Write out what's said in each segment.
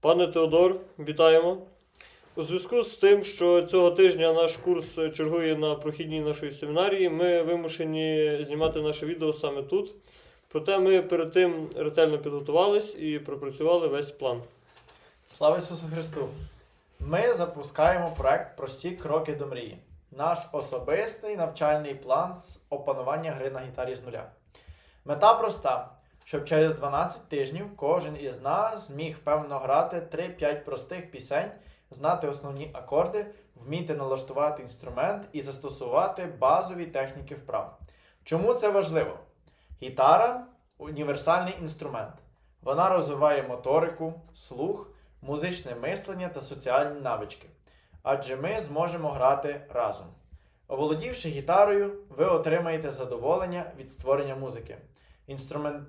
Пане Теодор, вітаємо. У зв'язку з тим, що цього тижня наш курс чергує на прохідній нашої семінарії, ми вимушені знімати наше відео саме тут. Проте ми перед тим ретельно підготувались і пропрацювали весь план. Слава Ісусу Христу! Ми запускаємо проект Прості кроки до мрії. Наш особистий навчальний план з опанування гри на гітарі з нуля. Мета проста, щоб через 12 тижнів кожен із нас зміг впевнено грати 3-5 простих пісень, знати основні акорди, вміти налаштувати інструмент і застосувати базові техніки вправ. Чому це важливо? Гітара універсальний інструмент. Вона розвиває моторику, слух, музичне мислення та соціальні навички. Адже ми зможемо грати разом. Оволодівши гітарою, ви отримаєте задоволення від створення музики, інструмент,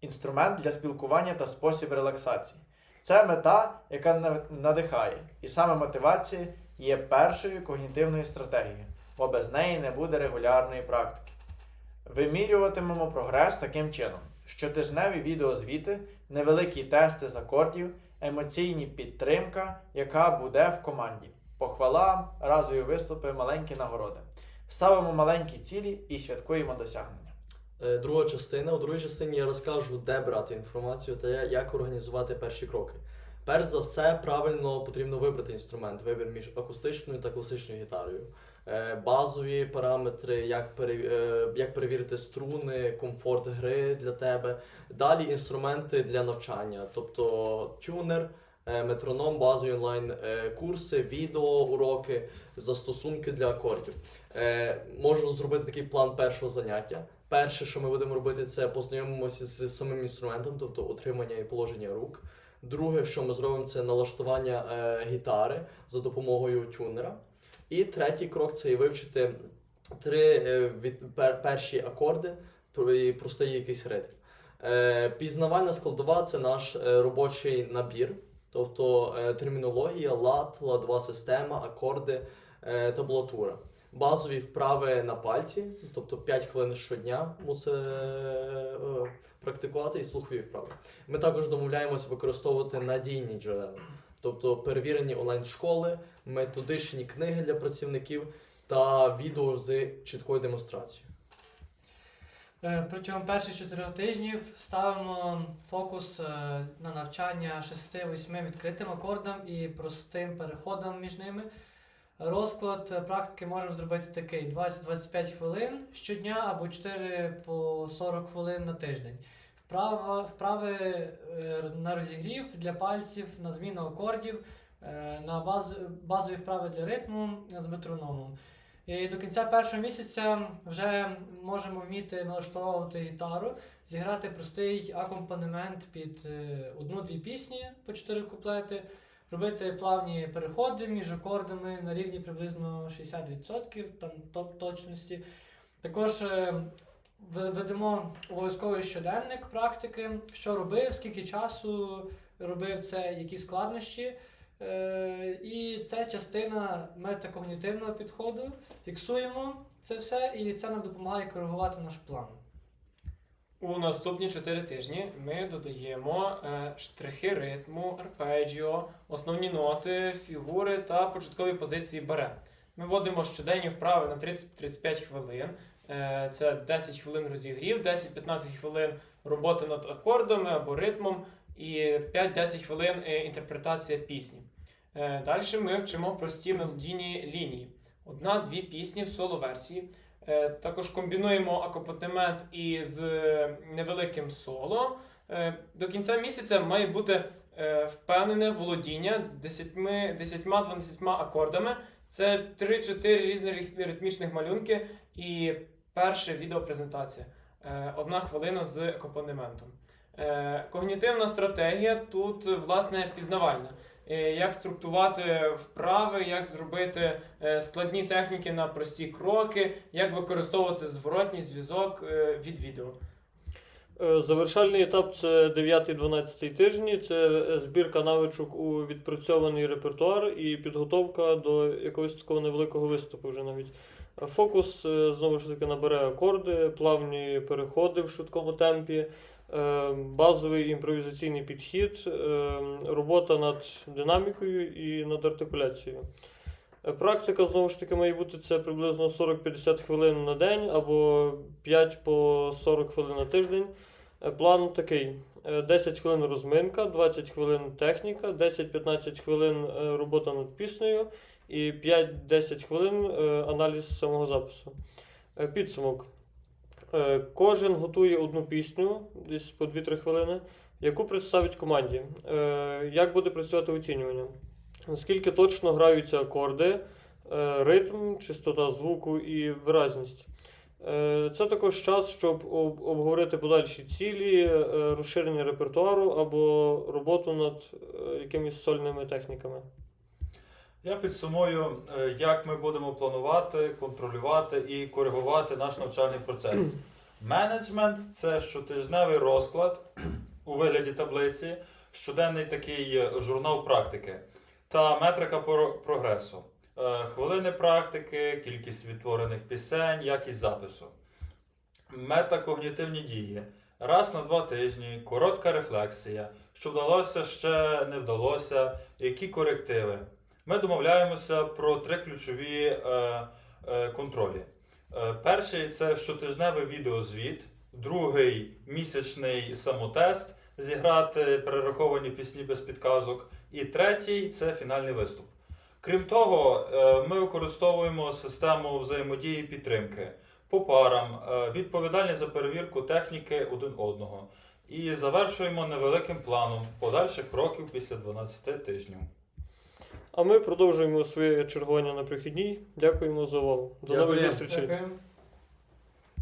інструмент для спілкування та спосіб релаксації. Це мета, яка надихає, і саме мотивація є першою когнітивною стратегією, бо без неї не буде регулярної практики. Вимірюватимемо прогрес таким чином: щотижневі відеозвіти, невеликі тести з акордів, емоційні підтримка, яка буде в команді, похвала, разові виступи, маленькі нагороди. Ставимо маленькі цілі і святкуємо досягнення. Е, Друга частина. У другій частині я розкажу, де брати інформацію та як організувати перші кроки. Перш за все, правильно потрібно вибрати інструмент, вибір між акустичною та класичною гітарою. Е, Базові параметри, як, е, як перевірити струни, комфорт гри для тебе. Далі інструменти для навчання, тобто тюнер, метроном, базові онлайн е, курси, відео, уроки, застосунки для акордів. Можу зробити такий план першого заняття. Перше, що ми будемо робити, це познайомимося з самим інструментом, тобто отримання і положення рук. Друге, що ми зробимо, це налаштування е, гітари за допомогою тюнера. І третій крок це вивчити три е, від, пер, перші акорди і простий якийсь ритм. Е, пізнавальна складова це наш е, робочий набір, тобто е, термінологія, лад, ладова система, акорди, е, табулатура. Базові вправи на пальці, тобто 5 хвилин щодня мусить е, практикувати і слухові вправи. Ми також домовляємося використовувати надійні джерела, тобто перевірені онлайн-школи, методичні книги для працівників та відео з чіткою демонстрацією. Е, Протягом перших чотирьох тижнів ставимо фокус е, на навчання 6-8 відкритим акордам і простим переходам між ними. Розклад е, практики можемо зробити такий: 20-25 хвилин щодня або 4 по 40 хвилин на тиждень. Вправа, вправи е, на розігрів для пальців, на зміну акордів, е, на баз, базові вправи для ритму з метрономом. І до кінця першого місяця вже можемо вміти налаштовувати гітару, зіграти простий акомпанемент під одну-дві пісні по чотири куплети, робити плавні переходи між акордами на рівні приблизно 60% там, топ точності. Також е, ведемо обов'язковий щоденник практики, що робив, скільки часу робив це, які складнощі. Е, І це частина метакогнітивного підходу. Фіксуємо це все, і це нам допомагає коригувати наш план. У наступні 4 тижні ми додаємо е, штрихи ритму, арпеджіо, основні ноти, фігури та початкові позиції баре. Ми вводимо щоденні вправи на 30-35 хвилин. Е, це 10 хвилин розігрів, 10-15 хвилин роботи над акордами або ритмом і 5-10 хвилин е, інтерпретація пісні. Далі ми вчимо прості мелодійні лінії. Одна-дві пісні в соло-версії. Е, Також комбінуємо акомпанемент із е, невеликим соло. Е, До кінця місяця має бути впевнене володіння 10-12 акордами. Це 3-4 різні ритмічних малюнки і перша відеопрезентація. Одна хвилина з акомпанементом. Когнітивна стратегія тут, власне, пізнавальна. Е, Як структурувати вправи, як зробити е, складні техніки на прості кроки, як використовувати зворотній зв'язок е, від відео. Завершальний етап це 9-12 тижні. Це збірка навичок у відпрацьований репертуар і підготовка до якогось такого невеликого виступу вже навіть. Фокус знову ж таки набере акорди, плавні переходи в швидкому темпі, базовий імпровізаційний підхід, е, робота над динамікою і над артикуляцією. Е, Практика знову ж таки має бути це приблизно 40-50 хвилин на день або 5 по 40 хвилин на тиждень. Е, План такий: Е, 10 хвилин розминка, 20 хвилин техніка, 10-15 хвилин е, робота над піснею і 5-10 хвилин е, аналіз самого запису. Е, Підсумок. Е, Кожен готує одну пісню, десь по 2-3 хвилини, яку представить команді. Е, Як буде працювати оцінювання? Наскільки точно граються акорди, е, ритм, чистота звуку і виразність. Це також час, щоб обговорити подальші цілі, розширення репертуару або роботу над якимись сольними техніками. Я підсумую, е, як ми будемо планувати, контролювати і коригувати наш навчальний процес. Менеджмент це щотижневий розклад у вигляді таблиці, щоденний такий е, журнал практики та метрика прогресу. Е, Хвилини практики, кількість відтворених пісень, якість запису. Метакогнітивні дії. Раз на два тижні, коротка рефлексія. Що вдалося, ще не вдалося, які корективи. Ми домовляємося про три ключові е, е, контролі. Е, перший це щотижневий відеозвіт, другий місячний самотест, зіграти перераховані пісні без підказок, і третій це фінальний виступ. Крім того, ми використовуємо систему взаємодії підтримки по парам, відповідальність за перевірку техніки один одного. І завершуємо невеликим планом подальших кроків після 12 тижнів. А ми продовжуємо своє чергування на прихідній. Дякуємо за увагу. До нових Дякую. зустрічей.